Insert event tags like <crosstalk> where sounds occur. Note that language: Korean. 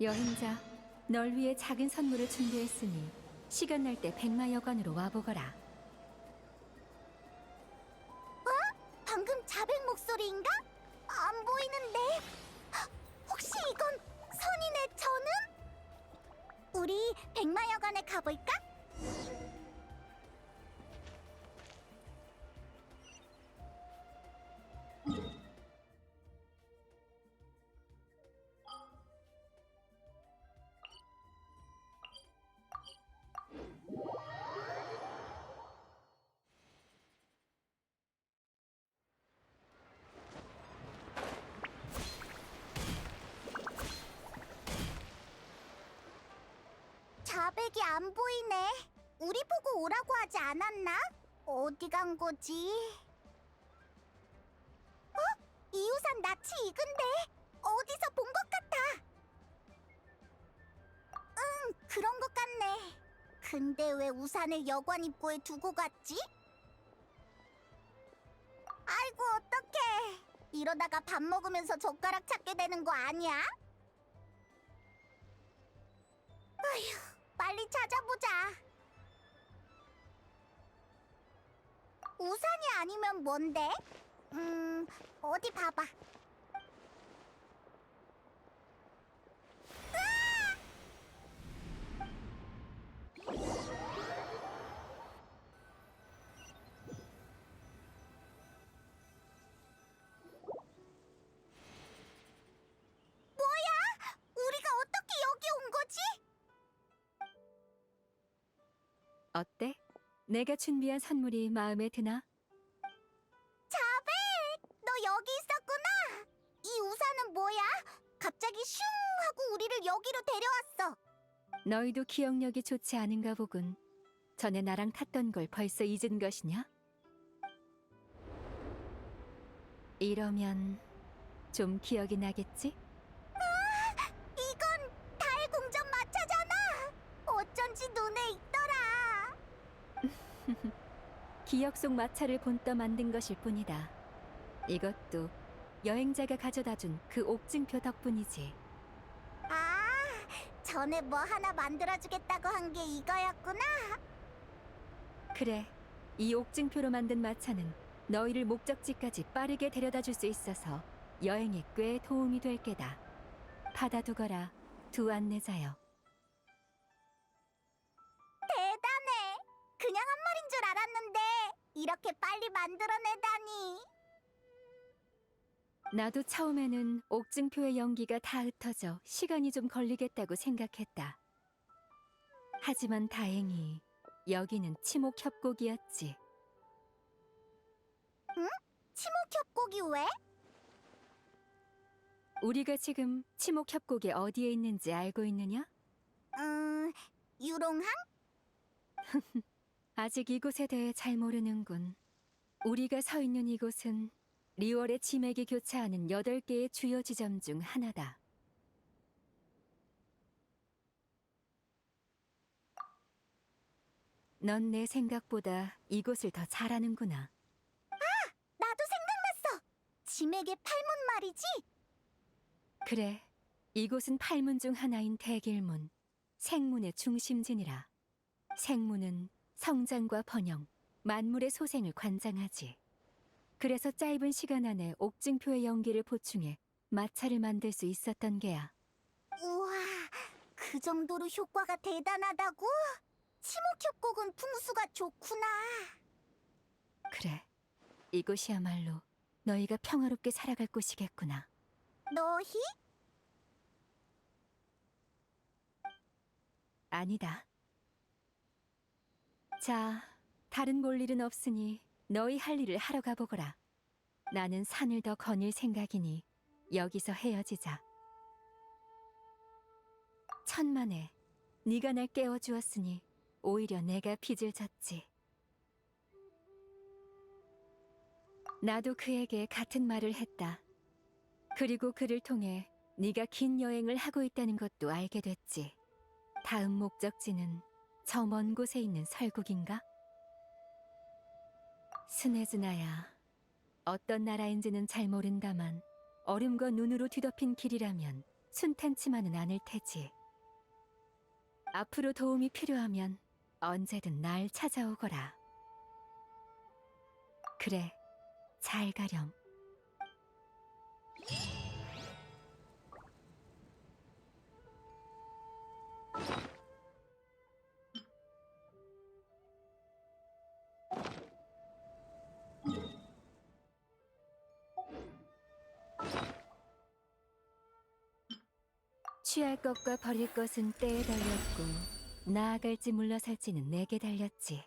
여행자, 널 위해 작은 선물을 준비했으니 시간 날 때 백마여관으로 와보거라. 방금 자백 목소리인가? 안 보이는데. 헉, 혹시 이건 선인의 전음? 우리 백마여관에 가볼까? 자백이 안 보이네. 우리 보고 오라고 하지 않았나? 어디 간 거지? 어? 이 우산 낯이 익은데 어디서 본 것 같아. 응, 그런 것 같네. 근데 왜 우산을 여관 입구에 두고 갔지? 아이고 어떡해. 이러다가 밥 먹으면서 젓가락 찾게 되는 거 아니야? 빨리 찾아보자. 우산이 아니면 뭔데? 음, 어디 봐봐. 어때? 내가 준비한 선물이 마음에 드나? 자백! 너 여기 있었구나! 이 우산은 뭐야? 갑자기 슝 하고 우리를 여기로 데려왔어. 너희도 기억력이 좋지 않은가 보군. 전에 나랑 탔던 걸 벌써 잊은 것이냐? 이러면 좀 기억이 나겠지? <laughs> 기억 속 마차를 본떠 만든 것일 뿐이다. 이것도 여행자가 가져다 준 그 옥증표 덕분이지. 아, 전에 뭐 하나 만들어주겠다고 한 게 이거였구나. 그래, 이 옥증표로 만든 마차는 너희를 목적지까지 빠르게 데려다 줄 수 있어서 여행에 꽤 도움이 될 게다. 받아두거라, 두 안내자여. 줄 알았는데 이렇게 빨리 만들어내다니. 나도 처음에는 옥증표의 연기가 다 흩어져 시간이 좀 걸리겠다고 생각했다. 하지만 다행히 여기는 치목 협곡이었지. 치목 협곡이 왜? 우리가 지금 치목 협곡이 어디에 있는지 알고 있느냐? 음, 유롱항? <laughs> 아직 이곳에 대해 잘 모르는군. 우리가 서 있는 이곳은 리월의 치맥이 교차하는 8개의 주요 지점 중 하나다. 넌 내 생각보다 이곳을 더 잘 아는구나. 나도 생각났어. 지맥의 팔문 말이지? 그래, 이곳은 팔문 중 하나인 대길문, 생문의 중심지니라. 생문은 성장과 번영, 만물의 소생을 관장하지. 그래서 짧은 시간 안에 옥증표의 연기를 보충해 마차를 만들 수 있었던 게야. 우와, 그 정도로 효과가 대단하다고? 치목 협곡은 풍수가 좋구나. 그래, 이곳이야말로 너희가 평화롭게 살아갈 곳이겠구나. 너희? 아니다. 자, 다른 볼 일은 없으니 너희 할 일을 하러 가보거라. 나는 산을 더 거닐 생각이니 여기서 헤어지자. 천만에 네가 날 깨워 주었으니 오히려 내가 빚을 졌지. 나도 그에게 같은 말을 했다. 그리고 그를 통해 네가 긴 여행을 하고 있다는 것도 알게 됐지. 다음 목적지는 저 먼 곳에 있는 설국인가? 스네즈나야, 어떤 나라인지는 잘 모른다만 얼음과 눈으로 뒤덮인 길이라면 순탄치만은 않을 테지. 앞으로 도움이 필요하면 언제든 날 찾아오거라. 그래, 잘 가렴. 취할 것과 버릴 것은 때에 달렸고 나아갈지 물러설지는 내게 달렸지.